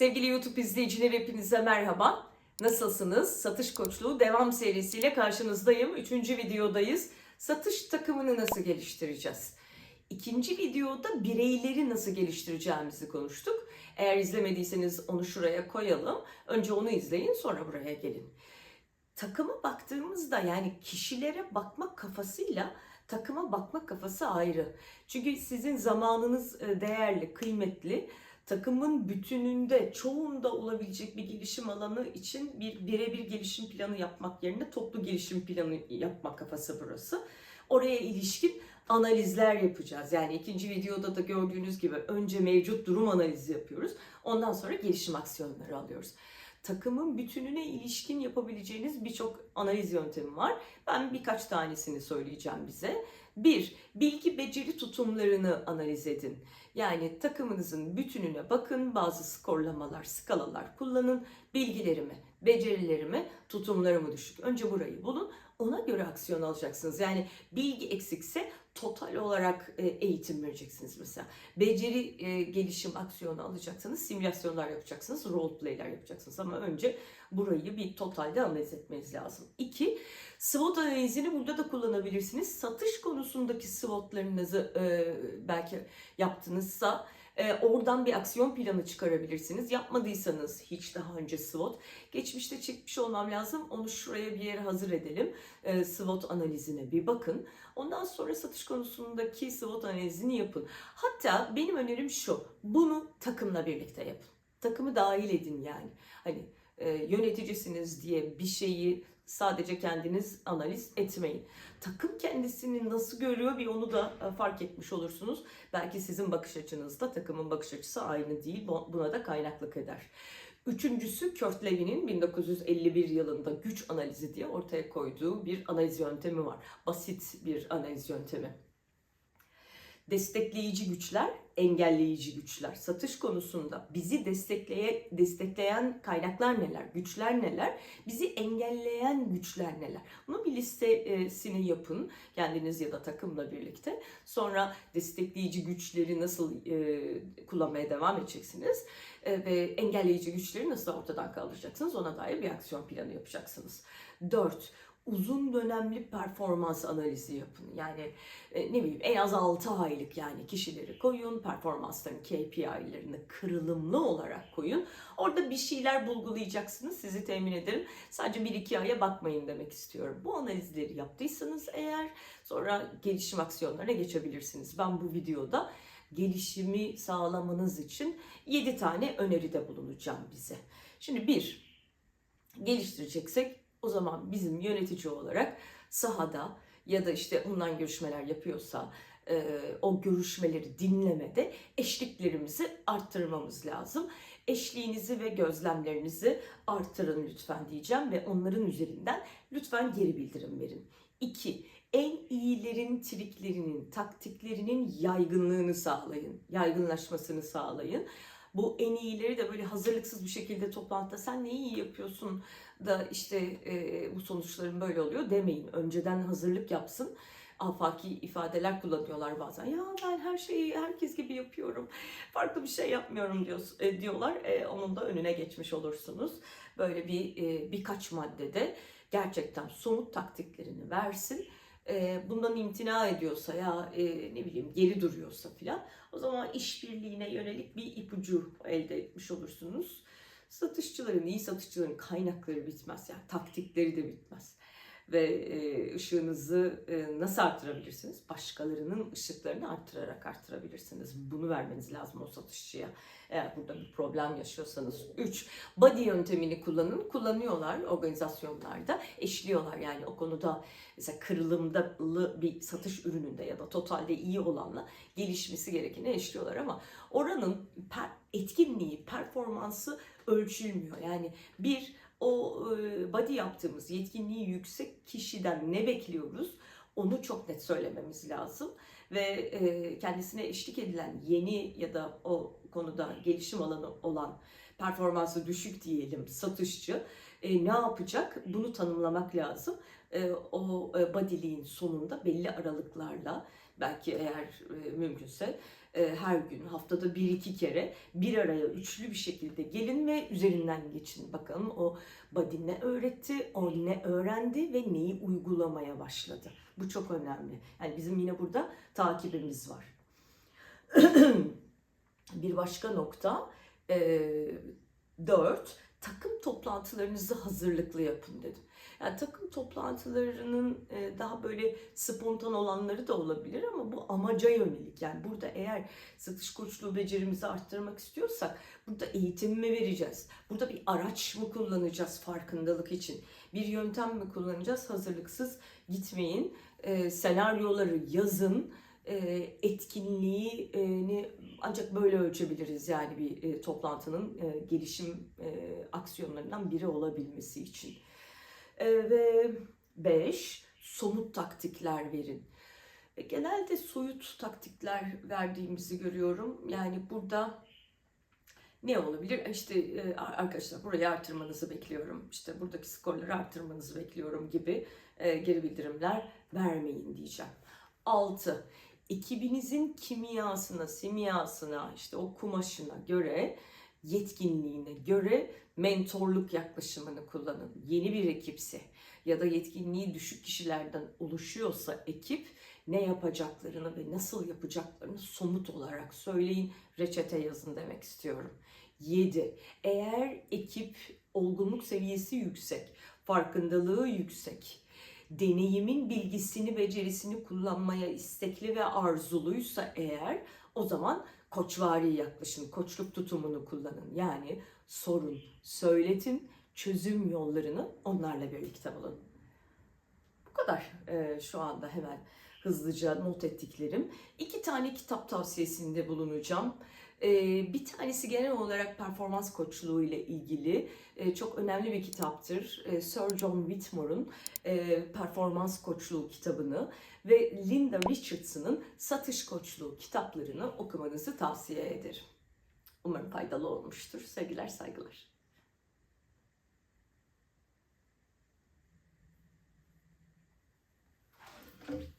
Sevgili YouTube izleyiciler hepinize merhaba. Nasılsınız? Satış Koçluğu devam serisiyle karşınızdayım. Üçüncü videodayız. Satış takımını nasıl geliştireceğiz? İkinci videoda bireyleri nasıl geliştireceğimizi konuştuk. Eğer izlemediyseniz onu şuraya koyalım. Önce onu izleyin sonra buraya gelin. Takıma baktığımızda yani kişilere bakmak kafasıyla takıma bakmak kafası ayrı. Çünkü sizin zamanınız e, değerli, kıymetli takımın bütününde, çoğunda olabilecek bir gelişim alanı için bir birebir gelişim planı yapmak yerine toplu gelişim planı yapmak kafası burası. Oraya ilişkin analizler yapacağız. Yani ikinci videoda da gördüğünüz gibi önce mevcut durum analizi yapıyoruz. Ondan sonra gelişim aksiyonları alıyoruz. Takımın bütününe ilişkin yapabileceğiniz birçok analiz yöntemi var. Ben birkaç tanesini söyleyeceğim bize. Bir, bilgi beceri tutumlarını analiz edin. Yani takımınızın bütününe bakın, bazı skorlamalar, skalalar kullanın. Bilgilerimi, becerilerimi, tutumlarımı düşük. Önce burayı bulun, ona göre aksiyon alacaksınız. Yani bilgi eksikse total olarak e, eğitim vereceksiniz mesela. Beceri e, gelişim aksiyonu alacaksanız simülasyonlar yapacaksınız, role play'ler yapacaksınız ama önce burayı bir totalde analiz etmeniz lazım. İki, SWOT analizini burada da kullanabilirsiniz. Satış konusundaki SWOT'larınızı e, belki yaptınızsa e, oradan bir aksiyon planı çıkarabilirsiniz. Yapmadıysanız hiç daha önce SWOT, geçmişte çekmiş olmam lazım. Onu şuraya bir yere hazır edelim. E, SWOT analizine bir bakın. Ondan sonra satış konusundaki SWOT analizini yapın. Hatta benim önerim şu, bunu takımla birlikte yapın. Takımı dahil edin yani. Hani e, yöneticisiniz diye bir şeyi sadece kendiniz analiz etmeyin. Takım kendisini nasıl görüyor bir onu da e, fark etmiş olursunuz. Belki sizin bakış açınızda takımın bakış açısı aynı değil. Bu- Buna da kaynaklık eder. Üçüncüsü Kurt Levin'in 1951 yılında güç analizi diye ortaya koyduğu bir analiz yöntemi var. Basit bir analiz yöntemi. Destekleyici güçler, engelleyici güçler. Satış konusunda bizi destekleye, destekleyen kaynaklar neler, güçler neler, bizi engelleyen güçler neler. Bunun bir listesini yapın kendiniz ya da takımla birlikte. Sonra destekleyici güçleri nasıl e, kullanmaya devam edeceksiniz e, ve engelleyici güçleri nasıl ortadan kaldıracaksınız ona dair bir aksiyon planı yapacaksınız. 4 uzun dönemli performans analizi yapın. Yani e, ne bileyim en az 6 aylık yani kişileri koyun, performansların KPI'lerini kırılımlı olarak koyun. Orada bir şeyler bulgulayacaksınız sizi temin ederim. Sadece 1-2 aya bakmayın demek istiyorum. Bu analizleri yaptıysanız eğer sonra gelişim aksiyonlarına geçebilirsiniz. Ben bu videoda gelişimi sağlamanız için 7 tane öneride bulunacağım bize. Şimdi bir, geliştireceksek o zaman bizim yönetici olarak sahada ya da işte online görüşmeler yapıyorsa e, o görüşmeleri dinlemede eşliklerimizi arttırmamız lazım. Eşliğinizi ve gözlemlerinizi artırın lütfen diyeceğim ve onların üzerinden lütfen geri bildirim verin. 2. En iyilerin triklerinin, taktiklerinin yaygınlığını sağlayın, yaygınlaşmasını sağlayın. Bu en iyileri de böyle hazırlıksız bir şekilde toplantıda sen ne iyi yapıyorsun da işte e, bu sonuçların böyle oluyor demeyin. Önceden hazırlık yapsın. Afaki ifadeler kullanıyorlar bazen. Ya ben her şeyi herkes gibi yapıyorum. Farklı bir şey yapmıyorum diyor, e, diyorlar. E, onun da önüne geçmiş olursunuz. Böyle bir e, birkaç maddede gerçekten somut taktiklerini versin. E, bundan imtina ediyorsa ya e, ne bileyim geri duruyorsa filan o zaman işbirliğine yönelik bir ipucu elde etmiş olursunuz. Satışçıların, iyi satışçıların kaynakları bitmez yani taktikleri de bitmez. Ve e, ışığınızı e, nasıl arttırabilirsiniz? Başkalarının ışıklarını arttırarak arttırabilirsiniz. Bunu vermeniz lazım o satışçıya. Eğer burada bir problem yaşıyorsanız. 3. Body yöntemini kullanın. Kullanıyorlar organizasyonlarda. Eşliyorlar yani o konuda mesela kırılımdalı bir satış ürününde ya da totalde iyi olanla gelişmesi gerekeni eşliyorlar ama oranın per- etkinliği, performansı ölçülmüyor. Yani bir o e, body yaptığımız yetkinliği yüksek kişiden ne bekliyoruz? Onu çok net söylememiz lazım ve e, kendisine eşlik edilen yeni ya da o konuda gelişim alanı olan performansı düşük diyelim satışçı e, ne yapacak? Bunu tanımlamak lazım. E, o e, body'liğin sonunda belli aralıklarla belki eğer e, mümkünse e, her gün haftada bir iki kere bir araya üçlü bir şekilde gelin ve üzerinden geçin. Bakalım o body ne öğretti, o ne öğrendi ve neyi uygulamaya başladı. Bu çok önemli. Yani bizim yine burada takibimiz var. bir başka nokta e, dört takım toplantılarınızı hazırlıklı yapın dedim. Yani takım toplantılarının e, daha böyle spontan olanları da olabilir ama bu amaca yönelik. Yani burada eğer satış koçluğu becerimizi arttırmak istiyorsak burada eğitim mi vereceğiz? Burada bir araç mı kullanacağız farkındalık için? Bir yöntem mi kullanacağız? Hazırlıksız gitmeyin. E, senaryoları yazın. E, etkinliğini ancak böyle ölçebiliriz yani bir e, toplantının gelişim aksiyonlarından biri olabilmesi için. E, ve 5. Somut taktikler verin. E, genelde soyut taktikler verdiğimizi görüyorum. Yani burada ne olabilir? İşte e, arkadaşlar burayı artırmanızı bekliyorum. İşte buradaki skorları artırmanızı bekliyorum gibi e, geri bildirimler vermeyin diyeceğim. 6. Ekibinizin kimyasına, simyasına, işte o kumaşına göre, yetkinliğine göre mentorluk yaklaşımını kullanın. Yeni bir ekipse ya da yetkinliği düşük kişilerden oluşuyorsa ekip ne yapacaklarını ve nasıl yapacaklarını somut olarak söyleyin, reçete yazın demek istiyorum. 7. Eğer ekip olgunluk seviyesi yüksek, farkındalığı yüksek, deneyimin bilgisini, becerisini kullanmaya istekli ve arzuluysa eğer o zaman koçvari yaklaşın, koçluk tutumunu kullanın. Yani sorun, söyletin, çözüm yollarını onlarla birlikte bulun. Bu kadar ee, şu anda hemen hızlıca not ettiklerim. İki tane kitap tavsiyesinde bulunacağım. Ee, bir tanesi genel olarak performans koçluğu ile ilgili e, çok önemli bir kitaptır. E, Sir John Whitmore'un e, performans koçluğu kitabını ve Linda Richardson'ın satış koçluğu kitaplarını okumanızı tavsiye ederim. Umarım faydalı olmuştur. Sevgiler, saygılar.